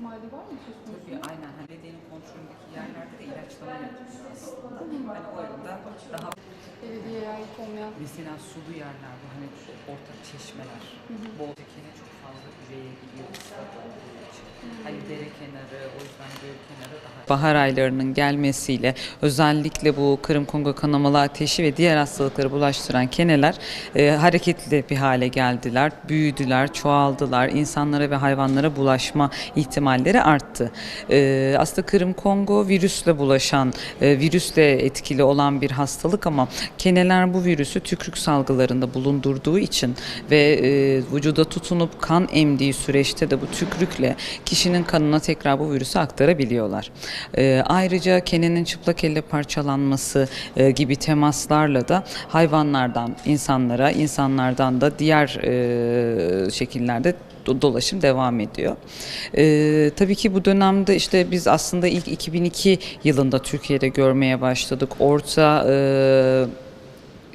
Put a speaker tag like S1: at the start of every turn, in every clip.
S1: ihtimali var mı söz konusu?
S2: Tabii aynen hani belediyenin kontrolündeki yerlerde de ilaçlama yapılıyor aslında. Hani o yüzden daha
S1: Belediyeye ait olmayan
S2: mesela sulu yerler bu hani ortak çeşmeler. Bol kene çok fazla üreye gidiyor ıslak olduğu için. Hani dere kenarı o yüzden göl kenarı daha Bahar aylarının gelmesiyle özellikle bu Kırım Kongo kanamalı ateşi ve diğer hastalıkları bulaştıran keneler e, hareketli bir hale geldiler, büyüdüler, çoğaldılar. İnsanlara ve hayvanlara bulaşma ihtimalleri arttı. E, aslında Kırım Kongo virüsle bulaşan, e, virüsle etkili olan bir hastalık ama keneler bu virüsü tükürük salgılarında bulundurduğu için ve e, vücuda tutunup kan emdiği süreçte de bu tükürükle kişinin kanına tekrar bu virüsü aktarabiliyorlar. E, ayrıca kenenin çıplak elle parçalanması e, gibi temaslarla da hayvanlardan insanlara, insanlardan da diğer e, şekillerde do- dolaşım devam ediyor. Ee, tabii ki bu dönemde işte biz aslında ilk 2002 yılında Türkiye'de görmeye başladık. Orta e,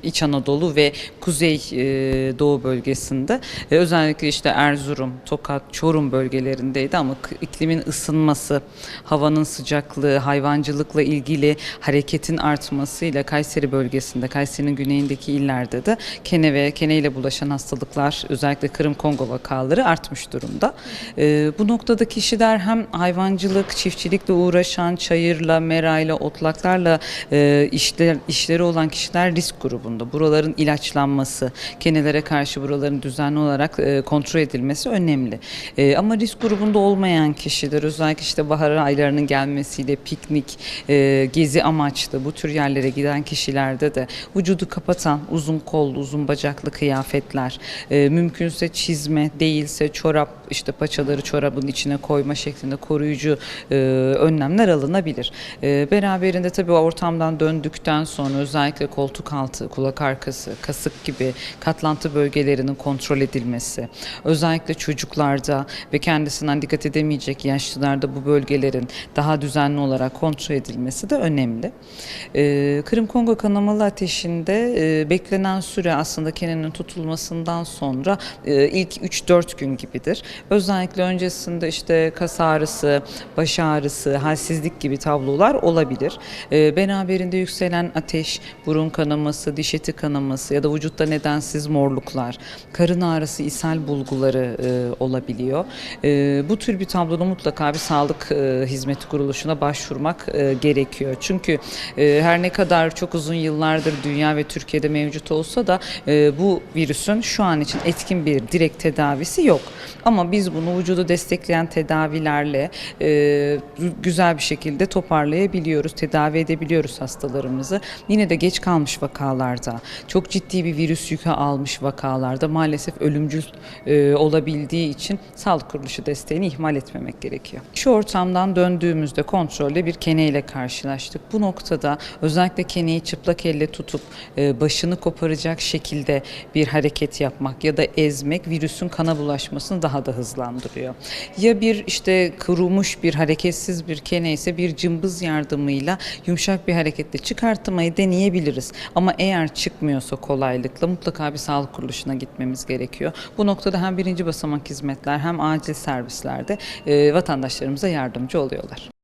S2: İç Anadolu ve Kuzey e, Doğu bölgesinde E, özellikle işte Erzurum, Tokat, Çorum bölgelerindeydi ama iklimin ısınması, havanın sıcaklığı, hayvancılıkla ilgili hareketin artmasıyla Kayseri bölgesinde, Kayseri'nin güneyindeki illerde de kene ve kene ile bulaşan hastalıklar özellikle Kırım Kongo vakaları artmış durumda. E, bu noktada kişiler hem hayvancılık, çiftçilikle uğraşan, çayırla, merayla, otlaklarla işler, işleri olan kişiler risk grubunda. Buraların ilaçlanması, kenelere karşı buraların düzenli olarak e, kontrol edilmesi önemli. E, ama risk grubunda olmayan kişiler özellikle işte bahar aylarının gelmesiyle piknik, e, gezi amaçlı bu tür yerlere giden kişilerde de vücudu kapatan uzun kollu, uzun bacaklı kıyafetler, e, mümkünse çizme değilse çorap işte paçaları çorabın içine koyma şeklinde koruyucu e, önlemler alınabilir. E, beraberinde tabii ortamdan döndükten sonra özellikle koltuk altı, kulak arkası, kasık gibi katlantı bölgelerinin kontrol edilmesi, özellikle çocuklarda ve kendisinden dikkat edemeyecek yaşlılarda bu bölgelerin daha düzenli olarak kontrol edilmesi de önemli. E, Kırım Kongo kanamalı ateşinde e, beklenen süre aslında kenenin tutulmasından sonra e, ilk 3-4 gün gibidir. Özellikle öncesinde işte kas ağrısı, baş ağrısı, halsizlik gibi tablolar olabilir. E, beraberinde yükselen ateş, burun kanaması, diş eti kanaması ya da vücutta nedensiz morluklar, karın ağrısı, ishal bulguları e, olabiliyor. E, bu tür bir tabloda mutlaka bir sağlık e, hizmeti kuruluşuna başvurmak e, gerekiyor. Çünkü e, her ne kadar çok uzun yıllardır dünya ve Türkiye'de mevcut olsa da e, bu virüsün şu an için etkin bir direkt tedavisi yok. Ama biz bunu vücudu destekleyen tedavilerle e, gü- güzel bir şekilde toparlayabiliyoruz, tedavi edebiliyoruz hastalarımızı. Yine de geç kalmış vakalarda, çok ciddi bir virüs yükü almış vakalarda maalesef ölümcül e, olabildiği için sağlık kuruluşu desteğini ihmal etmemek gerekiyor. Şu ortamdan döndüğümüzde kontrolle bir keneyle karşılaştık. Bu noktada özellikle keneyi çıplak elle tutup e, başını koparacak şekilde bir hareket yapmak ya da ezmek virüsün kana bulaşmasını daha da hızlandırıyor. Ya bir işte kurumuş bir hareketsiz bir kene ise bir cımbız yardımıyla yumuşak bir hareketle çıkartmayı deneyebiliriz. Ama eğer çıkmıyorsa kolaylıkla mutlaka bir sağlık kuruluşuna gitmemiz gerekiyor. Bu noktada hem birinci basamak hizmetler hem acil servislerde e, vatandaşlarımıza yardımcı oluyorlar.